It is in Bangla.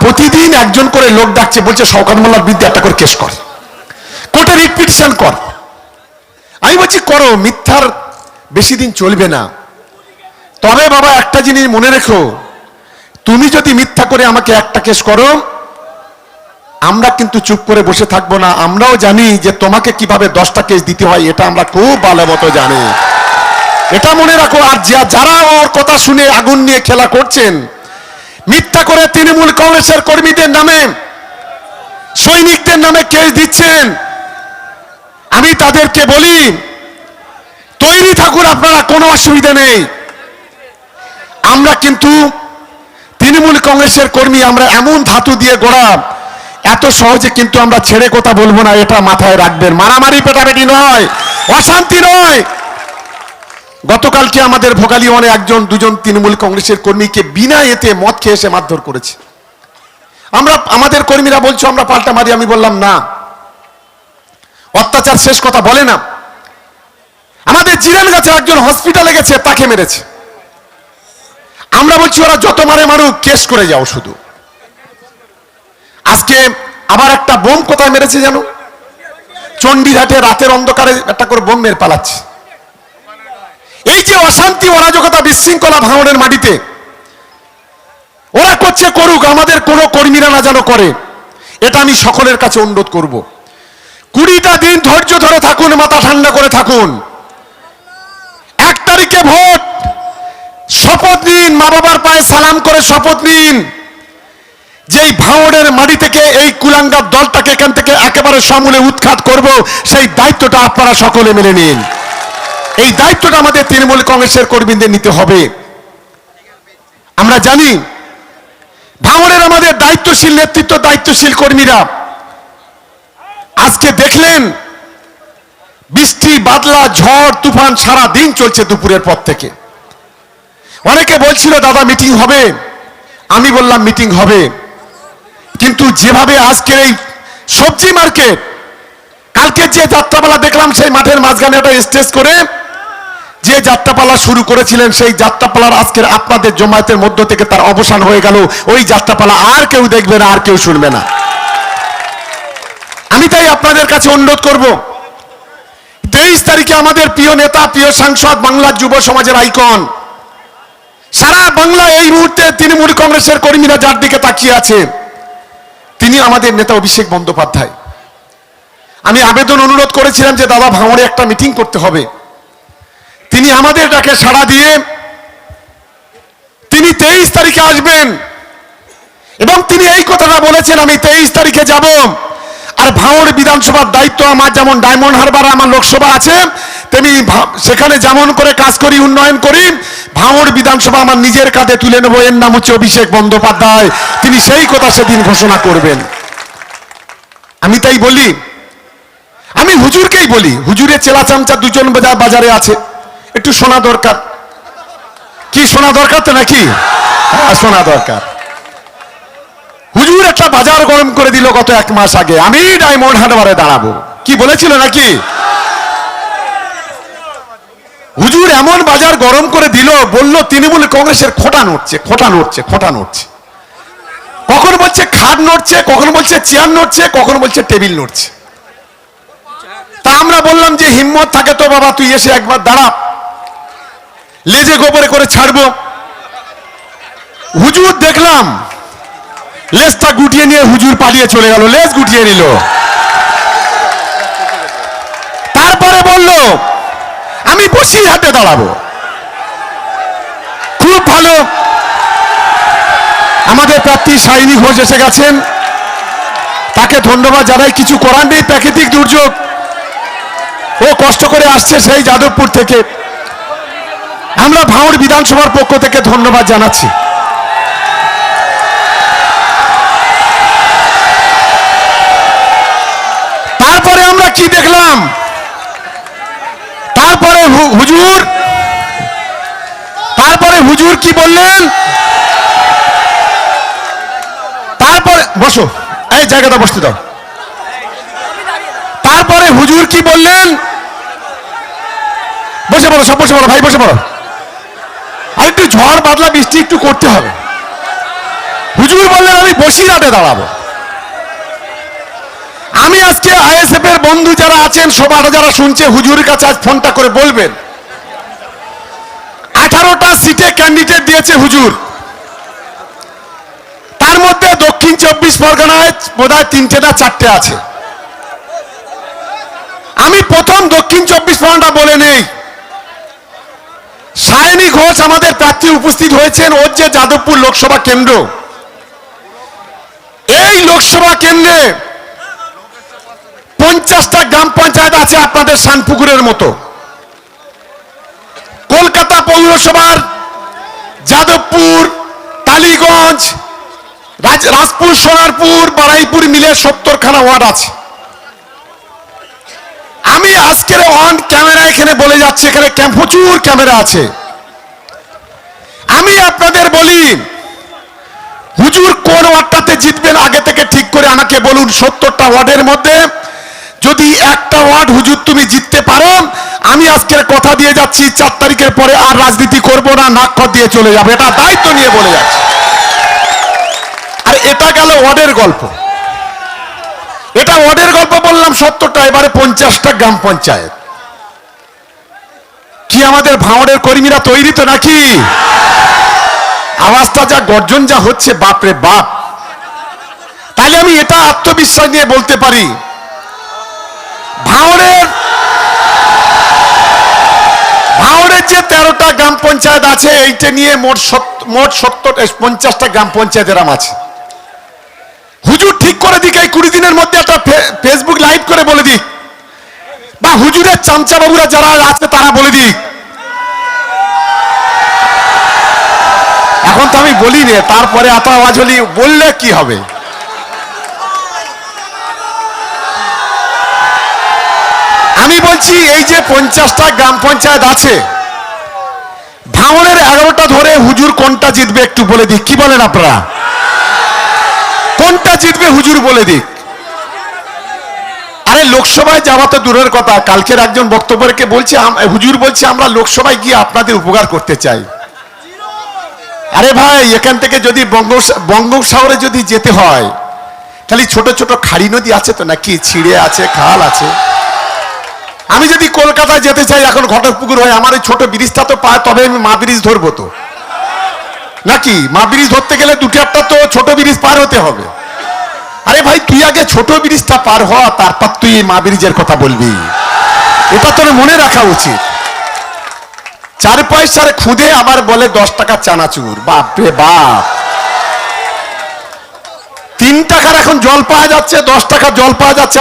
প্রতিদিন একজন করে লোক ডাকছে, বলছে, শওকাত মোল্লার বিরুদ্ধে একটা করে কেস কর। কোর্টে রিট পিটিশন কর। আমি বলছি, করো, মিথ্যার বেশি দিন চলবে না। তবে বাবা, একটা জিনিস মনে রেখো, তুমি যদি মিথ্যা করে আমাকে একটা কেস করো, আমরা কিন্তু চুপ করে বসে থাকব না। আমরাও জানি যে তোমাকে কীভাবে দশটা কেস দিতে হয়, এটা আমরা খুব ভালো মতো জানি। এটা মনে রাখো, আর যারা ওর কথা শুনে আগুন নিয়ে খেলা করছেন মিথ্যা করে তৃণমূল কংগ্রেসের কর্মীদের নামে, সৈনিকদের নামে কেস দিচ্ছেন। আমি তাদেরকে বলি, তৈরি থাকুন আপনারা কোনো অসুবিধা নেই। আমরা কিন্তু তৃণমূল কংগ্রেসের কর্মী, আমরা এমন ধাতু দিয়ে গড়া, এত সহজে কিন্তু আমরা ছেড়ে কথা বলব না, এটা মাথায় রাখবেন। মারামারি, পেটাপেটি নয়, অশান্তি নয়। গতকালকে আমাদের ভোগালী একজন, দুজন তৃণমূল কংগ্রেসের কর্মীকে বিনা এতে মদ খেয়ে এসে মারধর করেছে। আমরা, আমাদের কর্মীরা বলছো, আমরা পাল্টা মারি, আমি বললাম না। অত্যাচার শেষ কথা বলে না। আমাদের জিরান গাছে একজন হসপিটালে গেছে, তাকে মেরেছে। আমরা বলছি, ওরা যত মারে মারুক, কেস করে যাও শুধু। আজকে আবার একটা বোম কোথায় মেরেছে জানো? চণ্ডীঘাটে রাতের অন্ধকারে একটা করে বোম মেরে পালাচ্ছে। এই যে অশান্তি, অরাজকতা, বিশৃঙ্খলা ভাঙনের মাটিতে, ওরা করছে করুক, আমাদের কোনো কর্মীরা না যেন করে। এটা আমি সকলের কাছে অনুরোধ করব। কুড়িটা দিন ধৈর্য ধরে থাকুন, মাথা ঠান্ডা করে থাকুন। এক তারিখে ভোট। শপথ নিন মা বাবার পায়ে সালাম করে শপথ নিন। যেই ভাঙড়ের মাটি থেকে, এই কুলাঙ্গার দলটাকে এখান থেকে একেবারে সমূলে উৎখাত করব, সেই দায়িত্বটা আপনারা সকলে মেনে নিন। এই দায়িত্বটা আমাদের তৃণমূল কংগ্রেসের কর্মীদের নিতে হবে। আমরা জানি ভাঙড়ের আমাদের দায়িত্বশীল নেতৃত্ব, দায়িত্বশীল কর্মীরা। আজকে দেখলেন, বৃষ্টি, বাদলা, ঝড়, তুফান সারা দিন চলছে দুপুরের পর থেকে। অনেকে বলছিল, দাদা, মিটিং হবে। আমি বললাম, মিটিং হবে। কিন্তু যেভাবে আজকের এই সবজি মার্কেট, কালকে যে যাত্রাপালা দেখলাম, সেই মাঠের মাঝখানে একটা স্টেজ করে যে যাত্রাপালা শুরু করেছিলেন, সেই যাত্রাপালার আজকের আপনাদের জমায়েতের মধ্য থেকে তার অবসান হয়ে গেল। ওই যাত্রাপালা আর কেউ দেখবে না, আর কেউ শুনবে না। আমি তাই আপনাদের কাছে অনুরোধ করব, তেইশ তারিখে আমাদের প্রিয় নেতা, প্রিয় সাংসদ বাংলার যুব সমাজের আইকন। সারা বাংলা এই মুহূর্তে তৃণমূল কংগ্রেসের কর্মীরা যার দিকে তাকিয়ে আছে, তিনি আমাদের নেতা অভিষেক বন্দ্যোপাধ্যায়। আমি আবেদন অনুরোধ করেছিলাম যে, দাদা, ভাঙড়ে একটা মিটিং করতে হবে। তিনি আমাদের ডাকে সাড়া দিয়ে তিনি তেইশ তারিখে আসবেন। এবং তিনি এই কথাটা বলেছেন, আমি তেইশ তারিখে যাব। আর ভাঙড় বিধানসভার দায়িত্ব আমার, যেমন ডায়মন্ড হারবার আমার লোকসভা আছে, তেমনি সেখানে যেমন করে কাজ করি, উন্নয়ন করি, ভাঙড় বিধানসভা আমার নিজের কাঁধে তুলে নেব। এর নাম হচ্ছে অভিষেক বন্দ্যোপাধ্যায়। তিনি সেই কথা সেদিন ঘোষণা করবেন। আমি তাই বলি। আমি হুজুরকেই বলি, হুজুরের চেলা চামচা দুজন বাজারে আছে। একটু শোনা দরকার। কি শোনা দরকার তো নাকি? হ্যাঁ শোনা দরকার। হুজুর একটা বাজার গরম করে দিল গত এক মাস আগে। আমি ডায়মন্ড হারবারে দাঁড়াবো। কি বলেছিল নাকি? হুজুর এমন বাজার গরম করে দিল, বলল, তৃণমূল কংগ্রেসের খোটা নড়ছে খোটা নড়ছে খোটা নড়ছে। কখন বলছে খাট নড়ছে, কখন বলছে চেয়ার নড়ছে, কখন বলছে টেবিল নড়ছে। তা আমরা বললাম যে হিম্মত থাকে তো বাবা, তুই এসে একবার দাঁড়া। লেজে গোবরে করে ছাড়বো। হুজুর দেখলাম, লেজটা গুটিয়ে নিয়ে হুজুর পালিয়ে চলে গেল, লেজ গুটিয়ে নিল। তারপরে বলল, আমি বসিরহাটে দাঁড়াবো। খুব ভালো। আমাদের প্রার্থী সাইনি ঘোষ এসে গেছেন। তাকে ধন্যবাদ জানাই। কিছু করার নেই, প্রাকৃতিক দুর্যোগ। ও কষ্ট করে আসছে সেই যাদবপুর থেকে। আমরা ভাঙড় বিধানসভার পক্ষ থেকে ধন্যবাদ জানাচ্ছি। তারপরে আমরা কি দেখলাম? তারপরে হুজুর তারপরে হুজুর কি বললেন? তারপরে বসো, এই জায়গাটা বসতে দাও। তারপরে হুজুর কি বললেন? বসে পড়ো, সব বসে পড়ো, ভাই বসে পড়ো। আর একটু ঝড় বাদলা বৃষ্টি একটু করতে হবে। হুজুর বললেন, আমি বসিরহাটে দাঁড়াবো। আমি আজকে আইএসএফ এর বন্ধু যারা আছেন সবার যারা শুনছে, হুজুরের কাছে আজ ফোনটা করে বলবেন। আঠারোটা সিটে ক্যান্ডিডেট দিয়েছে হুজুর। তার মধ্যে দক্ষিণ চব্বিশ পরগনায় বোধহয় তিনটে না চারটে আছে। আমি প্রথম দক্ষিণ চব্বিশ পরগনা বলে নেই। সায়নী ঘোষ আমাদের প্রার্থী উপস্থিত হয়েছেন, ওর যে যাদবপুর লোকসভা কেন্দ্র। এই লোকসভা কেন্দ্রে পঞ্চাশটা গ্রাম পঞ্চায়েত আছে আপনাদের শানপুকুরের মতো। কলকাতা পৌরসভার যাদবপুর টালিগঞ্জ রাজ- রাজপুর, সোনারপুর, বারাইপুর মিলে সত্তরখানা ওয়ার্ড আছে। আমি আজকের অন ক্যামেরা এখানে বলে যাচ্ছি, এখানে প্রচুর ক্যামেরা আছে। আমি আপনাদের বলি, হুজুর কোন ওয়ার্ডটাতে জিতবেন আগে থেকে ঠিক করে আমাকে বলুন সত্তরটা ওয়ার্ডের মধ্যে। যদি একটা ওয়ার্ড হুজুর তুমি জিততে পারো, আমি আজকের কথা দিয়ে যাচ্ছি, চার তারিখের পরে আর রাজনীতি করব না নাক্ষর দিয়ে চলে যাবে। এটা দায়িত্ব নিয়ে বলে যাচ্ছি। আর এটা গেল ওয়ার্ডের গল্প। এটা ওয়ার্ডের গল্প বললাম সত্তরটা এবারে পঞ্চাশটা গ্রাম পঞ্চায়েত। কি আমাদের ভাঁড়ের কর্মীরা তৈরি তো নাকি? আওয়াজটা যা গর্জন যা হচ্ছে, বাপরে বাপ। তাহলে আমি এটা আত্মবিশ্বাস নিয়ে বলতে পারি। ভাঁড়ের ভাঁড়ের যে তেরোটা গ্রাম পঞ্চায়েত আছে, এইটা নিয়ে মোট সত- মোট সত্তর পঞ্চাশটা গ্রাম পঞ্চায়েত এরাম আছে। হুজুর ঠিক করে দিক, এই কুড়ি দিনের মধ্যে একটা ফেসবুক লাইভ করে বলে দিক। বা হুজুরের চামচা বাবুরা যারা আছে, তারা বলে দিক। এখন তো আমি বলি রে, তারপরে এত আওয়াজ হলি বললে কি হবে? আমি বলছি, এই যে পঞ্চাশটা গ্রাম পঞ্চায়েত আছে, ভাঙনের এগারোটা ধরে হুজুর কোনটা জিতবে একটু বলে দিই কি বলেন আপনারা? কোনটা জিতবে হুজুর বলে দিক। আরে লোকসভায় যাওয়া তো দূরের কথা, কালকের একজন বক্তব্যকে বলছে হুজুর বলছে, আমরা লোকসভায় গিয়ে আপনাদের উপকার করতে চাই। আরে ভাই, এখান থেকে যদি বঙ্গোস- বঙ্গোপসাগরে যদি যেতে হয় খালি ছোট ছোট খাড়ি নদী আছে তো নাকি? ছিঁড়ে আছে, খাল আছে। আমি যদি কলকাতায় যেতে চাই, এখন ঘটকপুকুর হয়, আমার এই ছোট ব্রিজটা তো পায় তবে আমি মা ব্রিজ ধরবো তো। নাকি? মা ব্রিজ ধরতে গেলে দুটো একটা তো ছোট ব্রিজ পার হতে হবে। আরে ভাই, তুই আগে ছোট ব্রিজটা পার হ, তারপর তুই এই মা ব্রিজের কথা বলবি। এটা তোর মনে রাখা উচিত। চার পয়সার খুদে আবার বলে দশ টাকা চানাচুর। বাপ রে বাপ। তিন টাকার এখন জল পাওয়া যাচ্ছে, দশ টাকা জল পাওয়া যাচ্ছে।